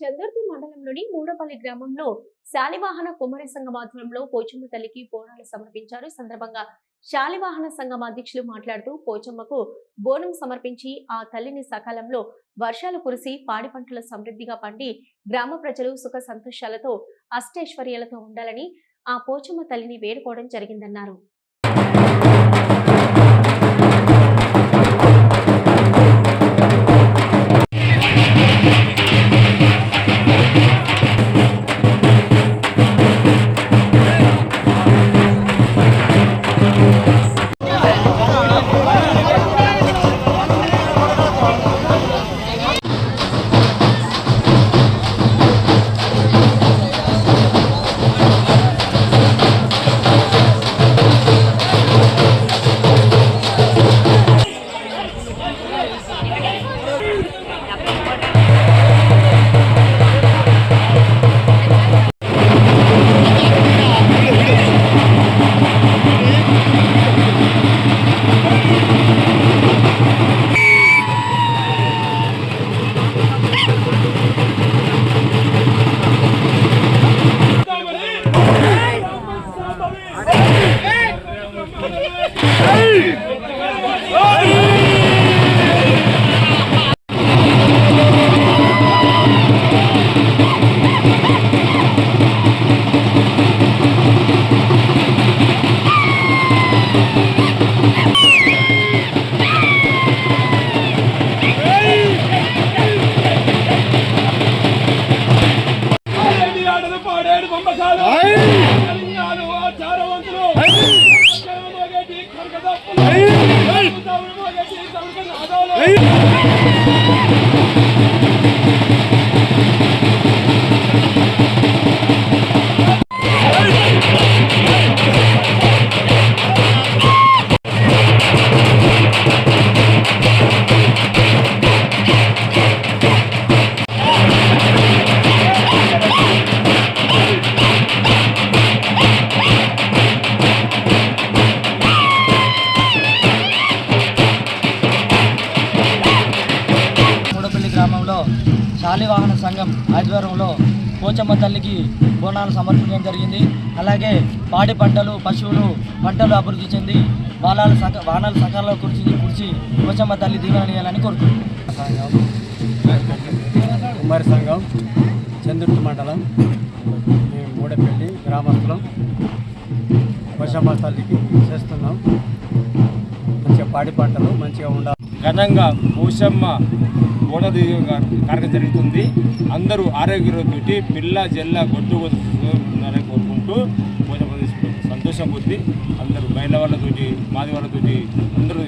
చందుర్తి మండలంలోని మూడపల్లి గ్రామంలో శాలివాహన కుమారి సంఘం ఆధ్వర్యంలో పోచమ్మ తల్లికి బోనాలు సమర్పించారు. సందర్భంగా శాలివాహన సంఘం అధ్యక్షులు మాట్లాడుతూ పోచమ్మకు బోనం సమర్పించి ఆ తల్లిని సకాలంలో వర్షాలు కురిసి పాడి పంటలు సమృద్ధిగా పండి గ్రామ ప్రజలు సుఖ సంతోషాలతో అష్టైశ్వర్యాలతో ఉండాలని ఆ పోచమ్మ తల్లిని వేడుకోవడం జరిగిందన్నారు. 哎！哎, శాలివాహన సంఘం ఆధ్వర్యంలో పోచమ్మ తల్లికి బోనాలు సమర్పించడం జరిగింది. అలాగే పాడి పంటలు పశువులు పంటలు అభివృద్ధి చెంది వానాలు సక వానాలు సకాలంలో కురిచి కురిచి పోచమ్మ తల్లి దీవెనీయాలని కోరుతున్నాను సంఘం కుమారి సంఘం చంద్రుటి మండలం మేము మూడపల్లి గ్రామస్తులం వర్షమ్మ తల్లికి చేస్తున్నాం. మంచిగా పాడి పంటలు మంచిగా ఉండాలి. ఘనంగా పోషమ్మ ఓడది కార్యక్రమం జరుగుతుంది. అందరూ ఆరోగ్యంతో పిల్ల జల్ల గొడ్డు ఉన్నారని కోరుకుంటూ భోజనం సంతోషం పొంది అందరూ బయల వాళ్ళతోటి మాది వాళ్ళతోటి అందరూ